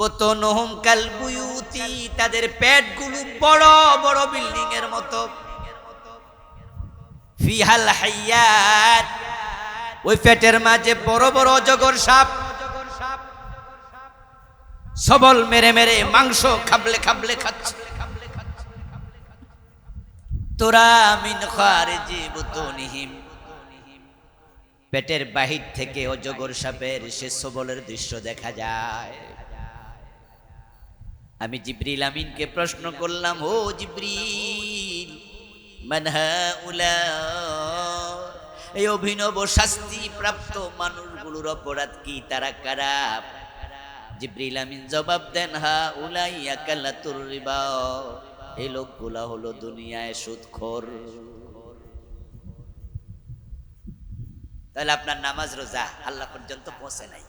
বতনহুম কাল বুয়ুতি, তাদের পেটগুলো বড় বড় বিল্ডিং এর মতো। ফিহাল হাইয়াত, ওই পেটের মাঝে বড় বড় অজগর সাপ। সবল মেরে মেরে মাংস খাবলে খাবলে খাচ্ছে। তোরা মিন খারিজি বুতুনিহিম। পেটের বাহির থেকে অজগর সাপের সে সবলের দৃশ্য দেখা যায়। আমি জিব্রিল আমিনকে প্রশ্ন করলাম, ও জিব্রিল এই অভিনব শাস্তি প্রাপ্ত মানুষগুলোর অপরাধ কি? তারা কারা? জিব্রিল আমিন জবাব দেন হা উলাইয়া কাল্লাতুর রিবা। এই লোকগুলা হলো দুনিয়ায় সুদখোর। তাহলে আপনার নামাজ রোজা আল্লাহ পর্যন্ত পৌঁছে নাই।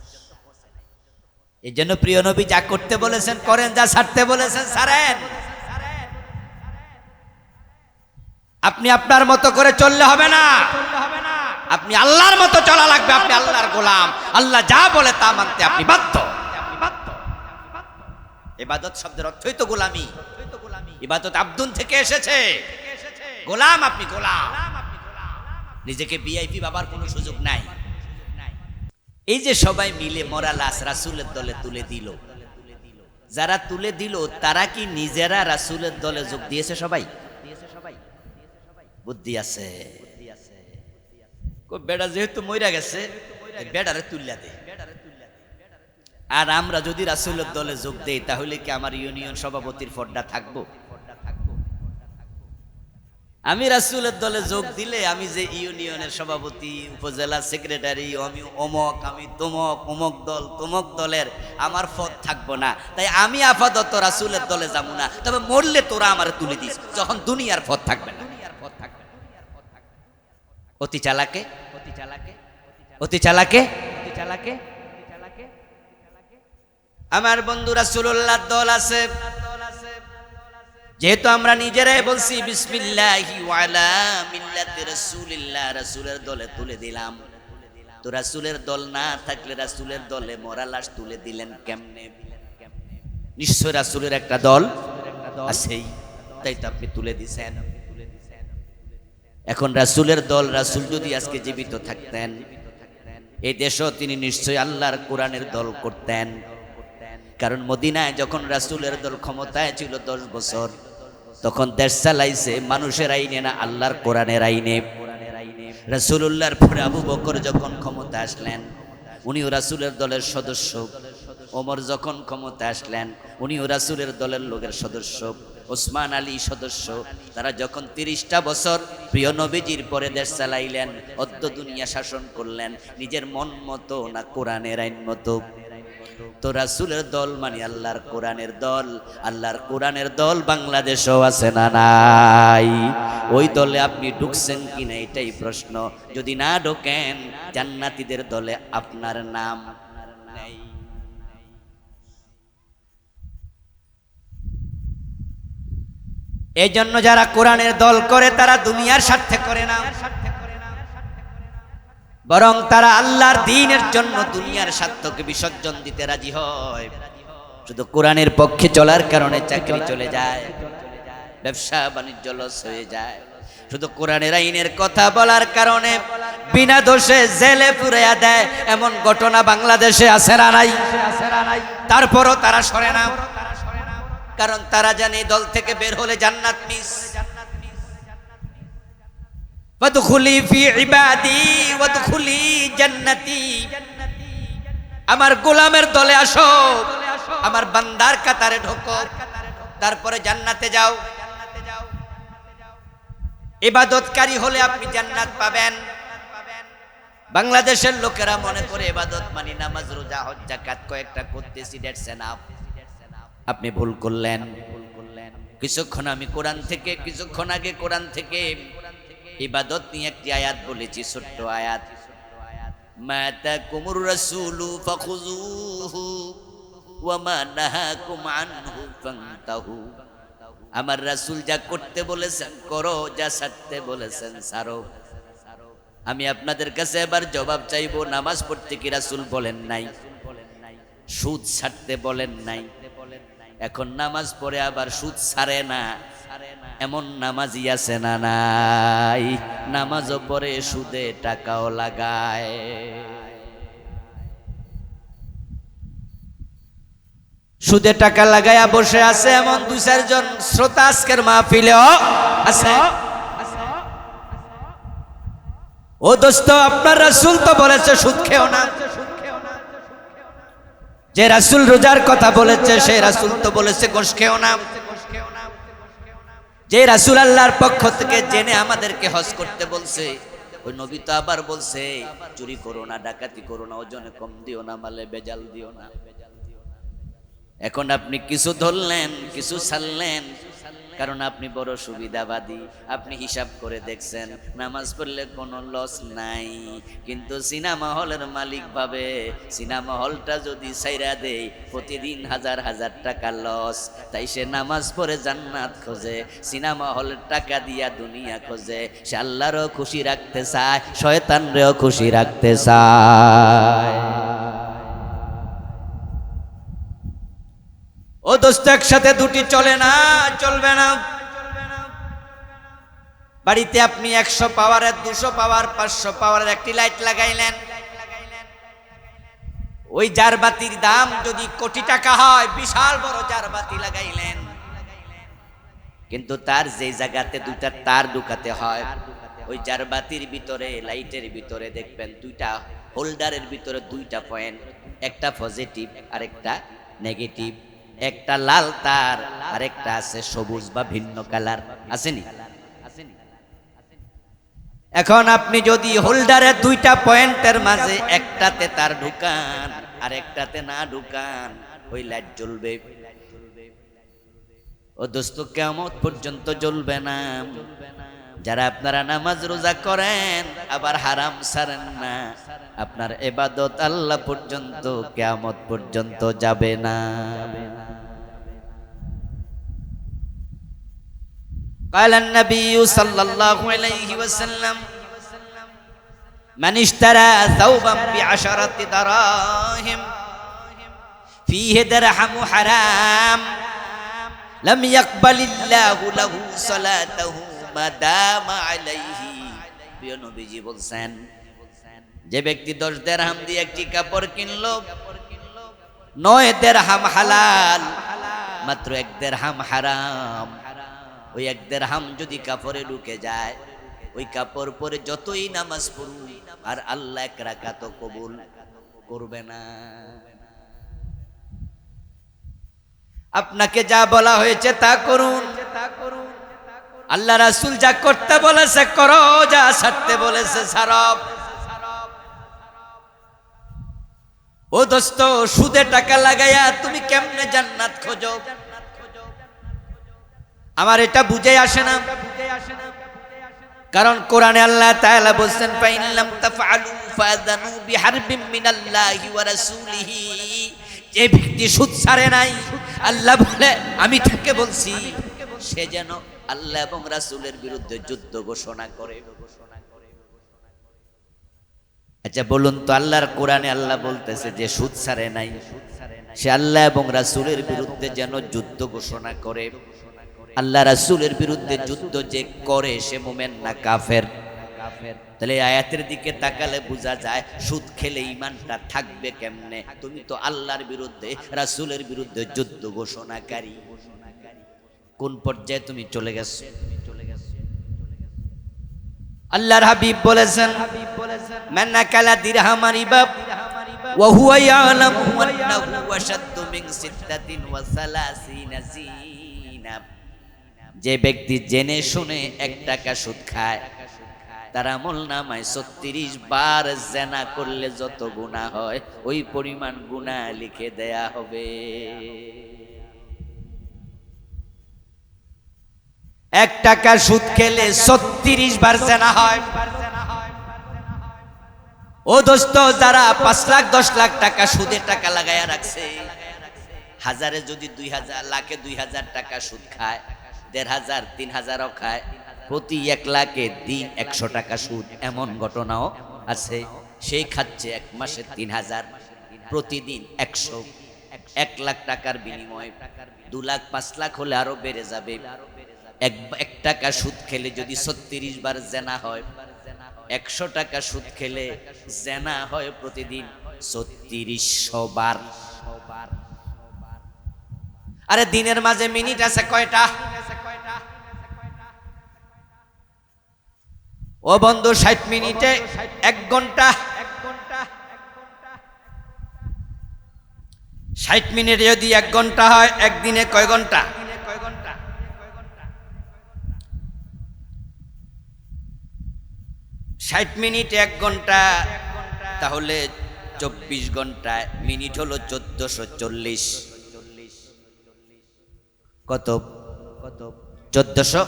এই জন্য প্রিয় নবী যা করতে বলেছেন, করেন, যা ছাড়তে বলেছেন, ছাড়েন। আপনি আপনার মতো করে চললে হবে না। আপনি আল্লাহর মতো চলা লাগবে, আপনি আল্লাহর গোলাম। আল্লাহ যা বলে তা মানতে আপনি বাধ্য। ইবাদত শব্দের অর্থই তো গোলামি। ইবাদত আব্দুন থেকে এসেছে। গোলাম আপনি গোলাম। নিজেকে ভিআইপি বাবার কোনো সুযোগ নাই। এই যে সবাই মিলে মরা লাশ রাসুলের দলে তুলে দিল। যারা তুলে দিল, তারা কি নিজেরা রাসুলের দলে যোগ দিয়েছে সবাই? বুদ্ধি আছে। বেড়া যেহেতু মইরা গেছে বেড়ারে তুল্লা দে। আর আমরা যদি রাসুলের দলে যোগ দেই, তাহলে কি আমার ইউনিয়ন সভাপতির ফড্ডা থাকব? আমি রাসুলের দলে যোগ দিলে আমি যে ইউনিয়নের সভাপতি, উপজেলা সেক্রেটারি, আমি অমক, আমি তমক, অমক দল, তমক দলের আমার পদ থাকব না। তাই আমি আপাতত রাসুলের দলে যাব না। তবে মরলে তোরা আমার তুলে দিস। যখন দুনিয়ার পদ থাকবে না। অতি চালাকে? অতি চালাকে? অতি চালাকে? অতি চালাকে? আমার বন্ধু রাসূলুল্লাহ দল আছে। যেহেতু আমরা নিজেরাই বলছি, বিসমিল্লাহি ওয়ালা মিল্লাতি রাসূলিল্লাহ রাসূলের দলে তুলে দিলাম। তো রাসূলের দল না থাকলে রাসূলের দলে মরা লাশ তুলে দিলেন কেমনে? নিশ্চয় রাসূলের একটা দল আছেই, তাই তো আপনি তুলে দিছেন। এখন রাসূলের দল, রাসূল যদি আজকে জীবিত থাকতেন, এই দেশও তিনি নিশ্চয়ই আল্লাহর কোরআনের দল করতেন। কারণ মদিনায় যখন রাসূলের দল ক্ষমতায় ছিল দশ বছর তখন দেশ চালাইছে, মানুষের আইনে না, আল্লাহর কোরআনের আইনে। রাসূলুল্লাহর পরে আবু বকর যখন ক্ষমতা আসলেন, উনিও রাসূলের দলের সদস্য। ওমর যখন ক্ষমতা আসলেন, উনিও রাসূলের দলের লোকের সদস্য। ওসমান আলী সদস্য। তারা যখন তিরিশটা বছর প্রিয় নবীজির পরে দেশ চালাইলেন, অদ্য দুনিয়া শাসন করলেন, নিজের মন মতো না কোরআনের আইন মতো। তো রাসুলের দল মানে আল্লাহর কোরআনের দল। আল্লাহর কোরআনের দল বাংলাদেশও আছে না নাই? ওই দলে আপনি ঢুকছেন কিনা এটাই প্রশ্ন। যদি না ঢোকেন, জান্নাতীদের দলে আপনার নাম এই জন্য যারা কোরআনের দল করে, তারা দুনিয়ার স্বার্থে করে না। বরং তারা আল্লাহর দিনের জন্য দুনিয়ার স্বার্থকে বিসর্জন দিতে রাজি হয়। শুধু কোরআনের পক্ষে চলার কারণে চাকরি চলে যায়, ব্যবসা বাণিজ্য লস হয়ে যায়। শুধু কোরআনের আইনের কথা বলার কারণে বিনা দোষে জেলে পুরাইয়া দেয়, এমন ঘটনা বাংলাদেশে আছে না নাই। তারপরও তারা সরে না। কারণ তারা জানে দল থেকে বের হলে জান্নাত মিস। ওয়াদখুলি ফি ইবাদি, ওয়াদখুলি জান্নাতি। আমার গোলামের দলে আসো, আমার বান্দার কাতারে ঢোকো, তারপরে জান্নাতে যাও। ইবাদতকারী হলে আপনি জান্নাত পাবেন। বাংলাদেশের লোকেরা মনে করে এবাদত মানি নামাজ, রোজা, হজ, যাকাত, কয়েকটা করতেছি, দ্যাটস এনাফ। আপনি ভুল করলেন। কিছুক্ষণ আমি কোরআন থেকে, কিছুক্ষণ আগে কোরআন থেকে ইবাদত নিয়ে একটি আয়াত বলেছি, ছোট্ট আয়াত। মাতা কুমুর রাসূলু ফাখুযুহু ওয়া মা নাহাকুম আনহু ফান্তাহু। আমার রাসূল যা করতে বলেছেন, করো, যা ছাড়তে বলেছেন, ছাড়ো। আমি আপনাদের কাছে এবার জবাব চাইব, নামাজ পড়তে কি রাসূল বলেন নাই? সুদ ছাড়তে বলেন নাই? এখন নামাজ পড়ে আবার সুদ ছাড়ে না। এমন নামাজই আছে না নাই? নামাজও পড়ে সুদে টাকাও লাগায়। সুদে টাকা লাগাইয়া বসে আছে এমন দুই চারজন শ্রোতা আজকের মাহফিলেও আছে? ও দোস্ত, আপনার রাসূল তো বলেছে সুদ খেও না। যে রাসূল রোজার কথা বলেছে সেই রাসূল তো বলেছে গোশ খেও না। যে রাসুল আল্লাহর পক্ষ থেকে জেনে আমাদেরকে হজ করতে বলছে, ওই নবী তো আবার বলছে, চুরি করো না, ডাকাতি করো না, ওজনে কম দিও না, মালে বেজাল দিও না। এখন আপনি কিছু ধরলেন, কিছু ছাড়লেন কারণ আপনি বড় সুবিধাবাদী। আপনি হিসাব করে দেখছেন, নামাজ পড়লে কোনো লস নাই। কিন্তু সিনেমা হলের মালিক ভাবে, সিনেমা হলটা যদি সাইরা দেয়, প্রতিদিন হাজার হাজার টাকা লস তাই সে নামাজ পড়ে জান্নাত খোঁজে, সিনেমা হলের টাকা দিয়া দুনিয়া খোঁজে। সে আল্লাহরও খুশি রাখতে চায়, শয়তানরেও খুশি রাখতে চায়। ও দোস্ত, একসাথে দুটি চলে না, চলবে না। বাড়িতে আপনি একশো পাওয়ারের, দুশো পাওয়ার, পাঁচশো পাওয়ারের একটি লাইট লাগাইলেন। ওই জারবাতির দাম যদি কোটি টাকা হয়, বিশাল বড় জারবাতি লাগাইলেন। কিন্তু তার যে জায়গাতে, দুইটা তার ঢুকাতে হয়, ওই জারবাতির ভিতরে, লাইটের ভিতরে দেখবেন দুইটা হোল্ডারের ভিতরে দুইটা পয়েন্ট, একটা পজিটিভ আর একটা নেগেটিভ। একটা লাল তার আর একটা আছে সবুজ বা ভিন্ন কালার। আসেনি? এখন আপনি যদি হোল্ডারের দুইটা পয়েন্টের মাঝে একটাতে তার ঢুকান আর একটাতে না ঢুকান, ওই লাইট জ্বলবে। ও দোস্ত কেমন পর্যন্ত জ্বলবে না। যারা আপনারা নামাজ রোজা করেন আবার হারাম সারেন না আপনার এবাদত আল্লাহ পর্যন্ত কেয়ামত পর্যন্ত যাবে না قال النبي صلى الله عليه وسلم من اشترى ثوبا بعشرة دراهم فيه درهم حرام لم يقبل الله له صلاته নবীজি বলছেন, যে ব্যক্তি দশ দেড়হাম দিয়ে একটি কাপড় কিনলো, নয় দেড়হাম হালাল, মাত্র এক দেড়হাম হারাম। ওই এক দেড়হাম যদি কাপড়ে ঢুকে যায়, ওই কাপড় পরে যতই নামাজ পড়ুন আর আল্লাহ এক রাখা তো কবুল করবে না। আপনাকে যা বলা হয়েছে তা করুন তা করুন। আল্লাহ রাসুল যা করতে বলেছে করো, যা ছাড়তে বলেছে সারব ও দোস্ত, সুদে টাকা লাগাইয়া তুমি কেমনে জান্নাত খোঁজো? আমার এটা বুঝে আসে না। কারণ কোরআনে আল্লাহ তাআলা বলছেন ফাইনলাম তাফআলু ফাযানু বিহারবিম মিনাল্লাহি ওয়া রাসূলিহি। যে ব্যক্তি সুদ ছাড়ে নাই, আল্লাহ বলে, আমি তাকে বলছি, সে যেন আল্লাহ এবং রাসূলের বিরুদ্ধে যুদ্ধ ঘোষণা করে। আচ্ছা বলুন তো, আল্লাহর কোরআনে আল্লাহ বলতেছে যে সুদ ছাড়ে নাই। সে আল্লাহ এবং রাসূলের বিরুদ্ধে যেন যুদ্ধ ঘোষণা করে। আল্লাহ রাসূলের বিরুদ্ধে যুদ্ধ যে করে, সে মোমেন না কাফের? তাহলে আয়াতের দিকে তাকালে বোঝা যায়, সুদ খেলে ইমানটা থাকবে কেমনে? তুমি তো আল্লাহর বিরুদ্ধে, রাসূলের বিরুদ্ধে যুদ্ধ ঘোষণাকারী। কোন পর্যায়ে তুমি চলে গেছো? আল্লাহর হাবিব বলেছেন, মান আকালা দিরহামান ইবাব ওয়া হুয়া ইয়ালামু আন্নাহু আশাদ্দু মিন সিত্তাতিন ওয়া সালাসিনা জিনাব যে ব্যক্তি জেনে শুনে এক টাকা সুদ খায়, তার আমল নামায় ছত্রিশ বার জেনা করলে যত গুণা হয়, ওই পরিমাণ গুণা লিখে দেয়া হবে। এক টাকা সুদ খেলে ছত্রিশ বার হয়। ও দোস্ত, যারা পাঁচ লাখ, দশ লাখ টাকা সুদে টাকা লাগাইয়া রাখছে, হাজারে যদি দুই হাজার, লাখে দুই হাজার টাকা সুদ খায়, দেড় হাজার, তিন হাজারও খায়, প্রতি এক লাখে দিন একশো টাকা সুদ, এমন ঘটনাও আছে। সেই খাচ্ছে এক মাসে তিন হাজার, প্রতিদিন একশো, এক লাখ টাকার বিনিময়ে। দু লাখ, পাঁচ লাখ হলে আরও বেড়ে যাবে। এক এক টাকা সুদ খেলে যদি ছত্রিশ বার জেনা হয়, একশো টাকা সুদ খেলে জেনা হয় প্রতিদিন ছত্রিশশো বার। আরে দিনের মাঝে মিনিট আছে কয়টা? ও বন্ধু, ষাট মিনিটে এক ঘণ্টা। ষাট মিনিটে যদি এক ঘণ্টা হয়, একদিনে কয় ঘণ্টা? ষাট মিনিট, এক ঘণ্টা। তাহলে চব্বিশ ঘণ্টা। মিনিট হলো চোদ্দশো চল্লিশ। কত? কত চোদ্দশো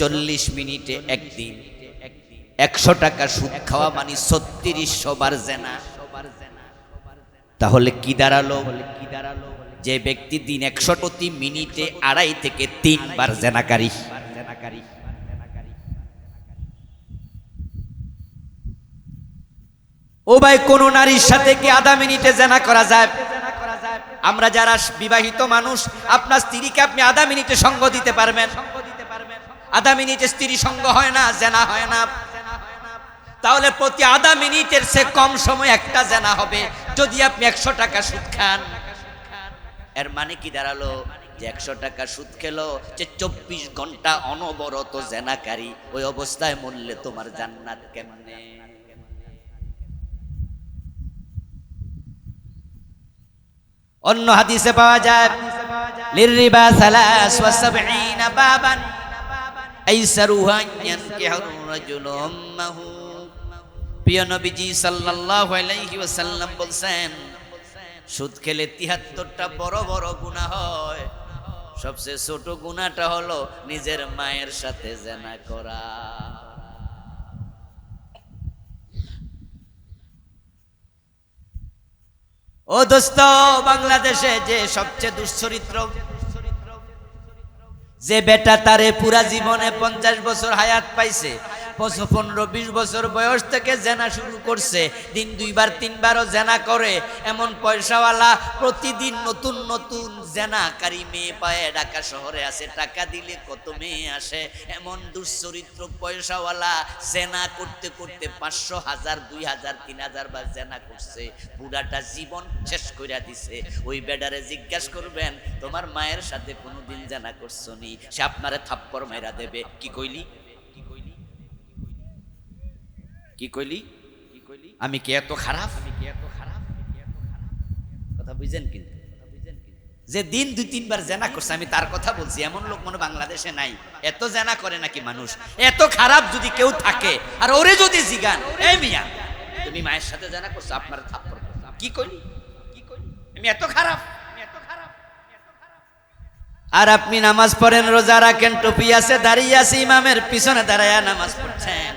চল্লিশ মিনিটে একদিন। একশো টাকা সুদ খাওয়া মানে ছত্রিশশো বার জেনা। তাহলে কি দাঁড়াল? কি দাঁড়াল যে ব্যক্তি দিন একশো প্রতি মিনিটে আড়াই থেকে তিনবার জেনাকারী জেনাকারী। ও ভাই, কোন নারীর সাথে কি আধা মিনিটে জেনা করা যায়? আমরা যারা বিবাহিত মানুষ, আপনার স্ত্রীকে আপনি আধা মিনিটে সঙ্গ দিতে পারবেন? আধা মিনিটে স্ত্রী সঙ্গ হয় না, জেনা হয় না। তাহলে প্রতি আধা মিনিটের সে কম সময় একটা জেনা হবে, যদি আপনি একশো টাকা সুদ খান। এর মানে কি দাঁড়াল? যে একশো টাকা সুদ খেলো, যে চব্বিশ ঘণ্টা অনবরত জেনাকারী, ওই অবস্থায় মরলে তোমার জান্নাত কেমনে? অন্য হাদিসে পাওয়া যায় লিরিবা সালাস ওয়া সাবঈনা বাবান আইসারুহা ইয়ানকিহুর রাজুলু উম্মাহু। প্রিয় নবীজি সাল্লাল্লাহু আলাইহি ওয়াসাল্লাম বলছেন, সুদ খেলে 73টা বড় বড় গুনাহ হয়। সবচেয়ে ছোট গুনাহটা হলো নিজের মায়ের সাথে জেনা করা। ও দোস্ত, বাংলাদেশে যে সবচেয়ে দুশ্চরিত্র, যে বেটা তারে পুরা জীবনে পঞ্চাশ বছর হায়াত পাইছে পনেরো, বিশ বছর বয়স থেকে জেনা শুরু করছে। দিন দুইবার, তিনবারও জেনা করে। এমন পয়সাওয়ালা প্রতিদিন নতুন নতুন জেনাকারী মেয়ে পায়। ঢাকা শহরে আছে, টাকা দিলে কত মেয়ে আসে। এমন দুশ্চরিত্র পয়সাওয়ালা জেনা করতে করতে পাঁচশো হাজার, দুই হাজার, তিন হাজার বার জেনা করছে। পুরাটা জীবন শেষ কইরা দিছে। ওই বেডারে জিজ্ঞাসা করবেন, তোমার মায়ের সাথে কোনোদিন জেনা করছ নি? সে আপনারে থাপ্পড় মেরা দেবে। কি কইলি? কি কইলি? আমি কি এত খারাপ? আমি কি এত খারাপ কথা বুঝেন কিন্তু। যে দিন দুই তিনবার জেনা করছে, আমি তার কথা বলছি। এমন লোক মনে বাংলাদেশে নাই। এত জেনা করে নাকি মানুষ? এত খারাপ যদি কেউ থাকে, আর ওরে যদি জিগান, এই মিয়া। তুমি মায়ের সাথে জেনা করছ, আপনার থাপ্পড় কি কইলি কি খারাপ আমি এত খারাপ। আর আপনি নামাজ পড়েন, রোজা রাখেন, টুপি আছে দাঁড়িয়ে আছে, ইমামের পিছনে দাঁড়ায় নামাজ পড়ছেন।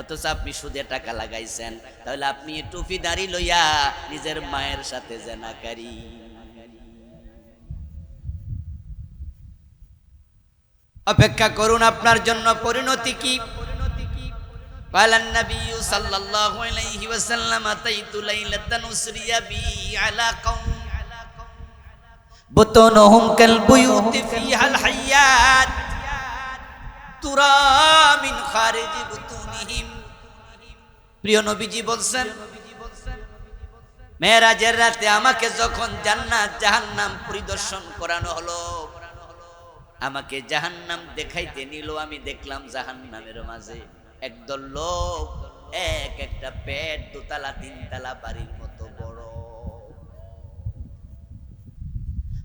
অথচ আপনি সুদে টাকা লাগাইছেন তাহলে আপনি এই টুপি দাঁড়ি লইয়া নিজের মায়ের সাথে জেনাকারী অপেক্ষা করুন আপনার জন্য পরিণতি কি قال النبي صلى الله عليه وسلم أتيت ليلة أسري بي على قوم بطونهم كالبيوت فيها الحيات ترى من خارج بطونهم প্রিয় নবীজি বলছেন, মেয়েরাজের রাতে আমাকে যখন জান্নাত, জাহান্নাম পরিদর্শন করানো হলো, আমাকে জাহান্নাম দেখাইতে নিল, আমি দেখলাম জাহান্নামের মাঝে একদল লোক, এক একটা পেট, দোতলা, তিনতলা বাড়ির মতো বড়।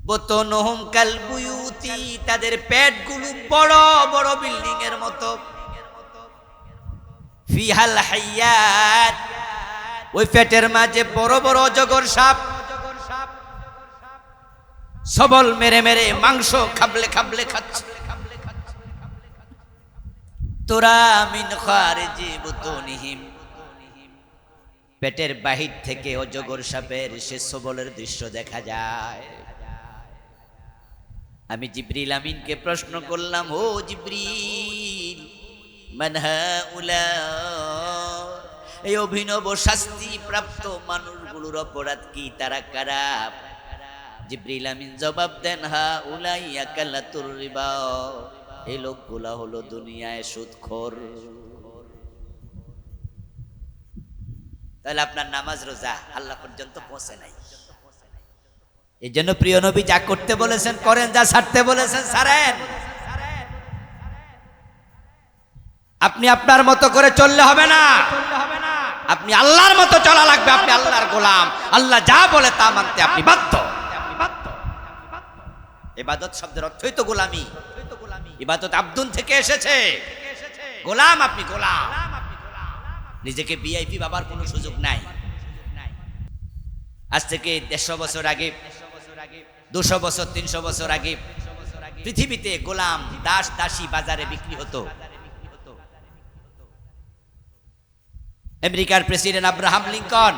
বতনহুম কালবুয়ুতি তাদের পেটগুলো বড় বড় বিল্ডিং এর মতো। ফিহাল হাইয়াত। ওই পেটের মাঝে বড় বড় অজগর সাপ। সবল মেরে মেরে মাংস খাবলে খাবলে খাচ্ছে। তোরা মিন খারিজি বুতুনিহিম। পেটের বাহির থেকে অজগর সাপের সে সবলের দৃশ্য দেখা যায়। আমি জিব্রিল আমিনকে প্রশ্ন করলাম, ও জিব্রিল এই অভিনব শাস্তি প্রাপ্ত মানুষগুলোর অপরাধ কি? তারা কারা? জিব্রিল আমিন জবাব দেন হা উলাইয়া কাল্লাতুর রিবা। এই লোকগুলা হলো দুনিয়ায় সুদখোর। তাহলে আপনার নামাজ রোজা আল্লাহ পর্যন্ত পৌঁছে নাই। এই জন্য প্রিয় নবী যা করতে বলেছেন, করেন, যা ছাড়তে বলেছেন, ছাড়েন। আপনি আপনার মতো করে চললে হবে না। আপনি আল্লাহর মতো চলা লাগবে, আপনি আল্লাহর গোলাম। আল্লাহ যা বলে তা মানতে আপনি বাধ্য। ইবাদত শব্দের অর্থই তো গোলামি। ইবাদত আব্দুন থেকে এসেছে। গোলাম আপনি গোলাম। নিজেকে ভিআইপি বাবার কোনো সুযোগ নাই। আজ থেকে দেড়শো বছর আগে, দুশো বছর, তিনশো বছর আগে পৃথিবীতে গোলাম দাস দাসী বাজারে বিক্রি হতো। আমেরিকার প্রেসিডেন্ট আব্রাহাম লিঙ্কন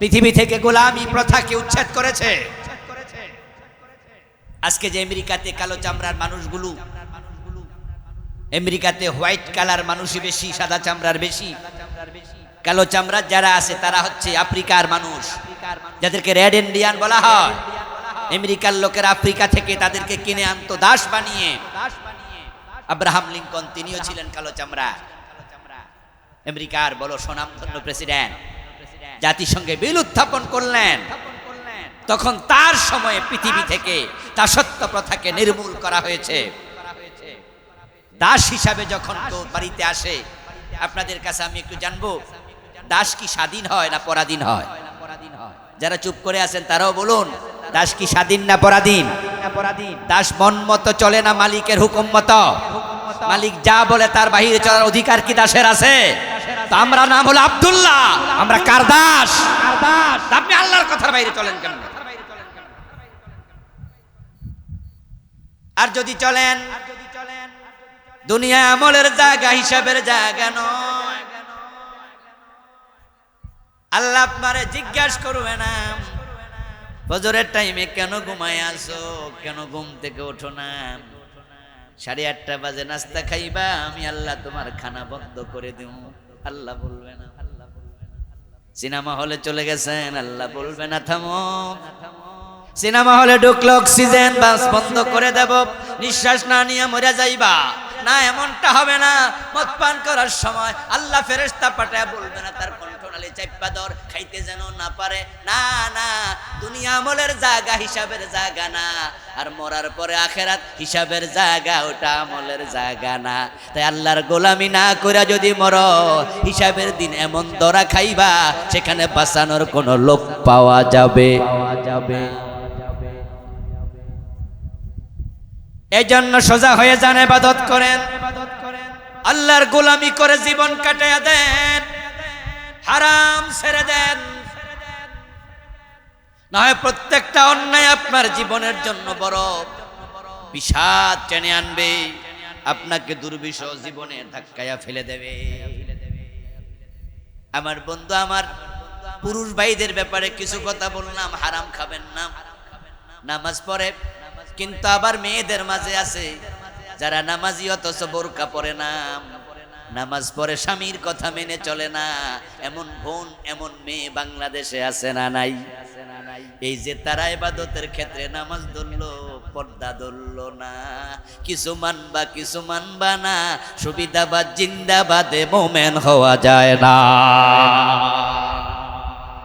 পৃথিবী থেকে গোলামি প্রথাকে উচ্ছেদ করেছে। আজকে যে আমেরিকাতে কালো চামড়ার মানুষগুলো, আমেরিকাতে হোয়াইট কালার মানুষই বেশি, সাদা চামড়ার বেশি। কালো চামড়ার যারা আছে, তারা হচ্ছে আফ্রিকার মানুষ। যাদেরকে রেড ইন্ডিয়ান বলা হয়। আমেরিকার লোকের আফ্রিকা থেকে তাদেরকে কিনে আনতো, দাস বানিয়ে। আব্রাহাম লিঙ্কন, তিনিও ছিলেন কালো চামড়া আমেরিকার, বলো, স্বনামধন্য প্রেসিডেন্ট, জাতিসংঘে বিল উত্থাপন করলেন। তখন তার সময়ে পৃথিবী থেকে দাসত্ব প্রথাকে নির্মূল করা হয়েছে। দাস হিসাবে যখন কেউ বাড়িতে আসে, আপনাদের কাছে আমি একটু জানব, দাস কি স্বাধীন হয় না পরাধীন হয়? যারা চুপ করে আছেন তারাও বলুন, দাস কি স্বাধীন না পরাধীন? দাস মন মতো চলে না মালিকের হুকুম মতো? মালিক যা বলে তার বাহিরে চলার অধিকার কি দাসের আছে? তো আমরা নাম হলো আব্দুল্লাহ। আমরা কার দাস? আপনি আল্লাহর কথার বাইরে চলেন কেন? আর যদি চলেন দুনিয়া আমলের জায়গা হিসাবের জায়গা নয়। আল্লাহ আপনারে জিজ্ঞাসা করবে না। ফজরের টাইমে কেন ঘুমায় আসো? কেন ঘুম থেকে ওঠো না? সাড়ে আটটা বাজে নাস্তা খাইবা আমি আল্লাহ তোমার খানা বন্ধ করে দেব। আল্লাহ বলবে না, আল্লাহ বলবে না সিনেমা হলে চলে গেছেন, আল্লাহ বলবে না, থামো। সিনেমা হলে ঢুকলো অক্সিজেন বাস বন্ধ করে দেব। নিঃশ্বাস না নিয়ে মরে যাইবা। না, এমনটা হবে না। মদ পান করার সময় আল্লাহ ফেরেস্তা পাঠায়, বলবে না, তার কণ্ঠনালী চাইপা দর খাইতে যেন না পারে। না না, দুনিয়া আমলের জায়গা, হিসাবের জায়গা না। আর মরার পরে আখেরাত হিসাবের জায়গা, ওটা আমলের জায়গা না। তাই আল্লাহর গোলামি না করে যদি মর, হিসাবের দিন এমন দরা খাইবা, সেখানে বাঁচানোর কোনো লোক পাওয়া যাবে। যাবে এই জন্য সোজা হয়ে যান, এবাদত করেন। আল্লাহর গোলামি করে জীবন কাটাইয়া দেন। হারাম ছেড়ে দেন। না হয় প্রত্যেকটা অন্যায় আপনার জীবনের জন্য বড়। বিষাদ টেনে আনবে, আপনাকে দুর্বিষ জীবনে ধাক্কায়া ফেলে দেবে। আমার বন্ধু, আমার পুরুষ ভাইদের ব্যাপারে কিছু কথা বললাম, হারাম খাবেন না। নামাজ পড়ে, কিন্তু আবার মেয়েদের মাঝে আছে, যারা নামাজি অথচ বোরকা পরে না। নামাজ পড়ে স্বামীর কথা মেনে চলে না, এমন বোন, এমন মেয়ে বাংলাদেশে আছে না নাই। এই যে তারা এবাদতের ক্ষেত্রে নামাজ ধরলো, পর্দা ধরলো না। কিছু মানবা কিছু মানবা না। সুবিধাবাদ, জিন্দাবাদে মোমেন হওয়া যায় না।